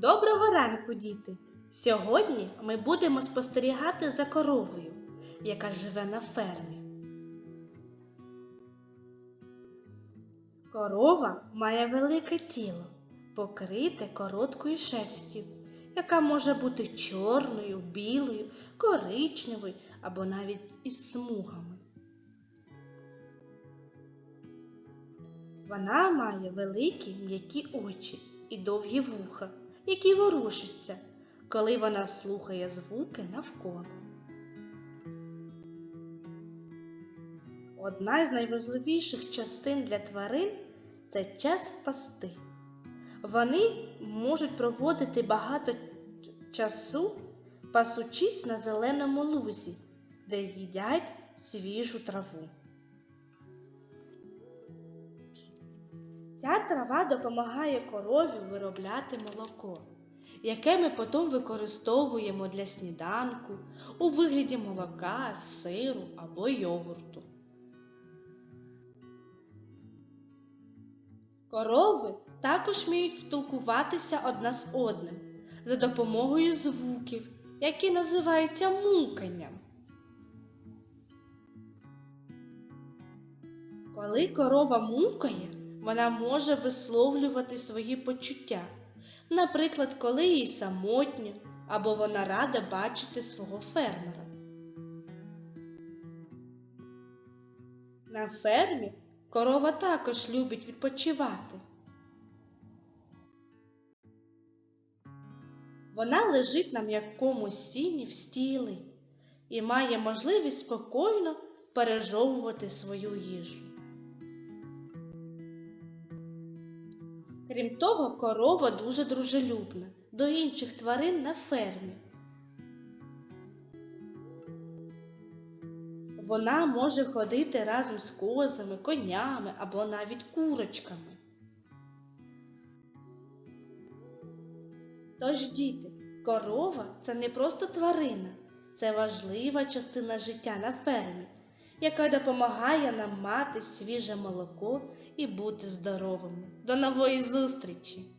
Доброго ранку, діти! Сьогодні ми будемо спостерігати за коровою, яка живе на фермі. Корова має велике тіло, покрите короткою шерстю, яка може бути чорною, білою, коричневою або навіть із смугами. Вона має великі м'які очі і довгі вуха, які ворушаться, коли вона слухає звуки навколо. Одна з найважливіших частин для тварин це час пасти. Вони можуть проводити багато часу, пасучись на зеленому лузі, де їдять свіжу траву. Ця трава допомагає корові виробляти молоко, яке ми потім використовуємо для сніданку у вигляді молока, сиру або йогурту. Корови також вміють спілкуватися одна з одним за допомогою звуків, які називаються муканням. Коли корова мукає, вона може висловлювати свої почуття, наприклад, коли їй самотньо або вона рада бачити свого фермера. На фермі корова також любить відпочивати. Вона лежить на м'якому сіні в стілі і має можливість спокійно пережовувати свою їжу. Крім того, корова дуже дружелюбна до інших тварин на фермі. Вона може ходити разом з козами, конями або навіть курочками. Тож, діти, корова це не просто тварина, це важлива частина життя на фермі, яка допомагає нам мати свіже молоко і бути здоровими. До нової зустрічі!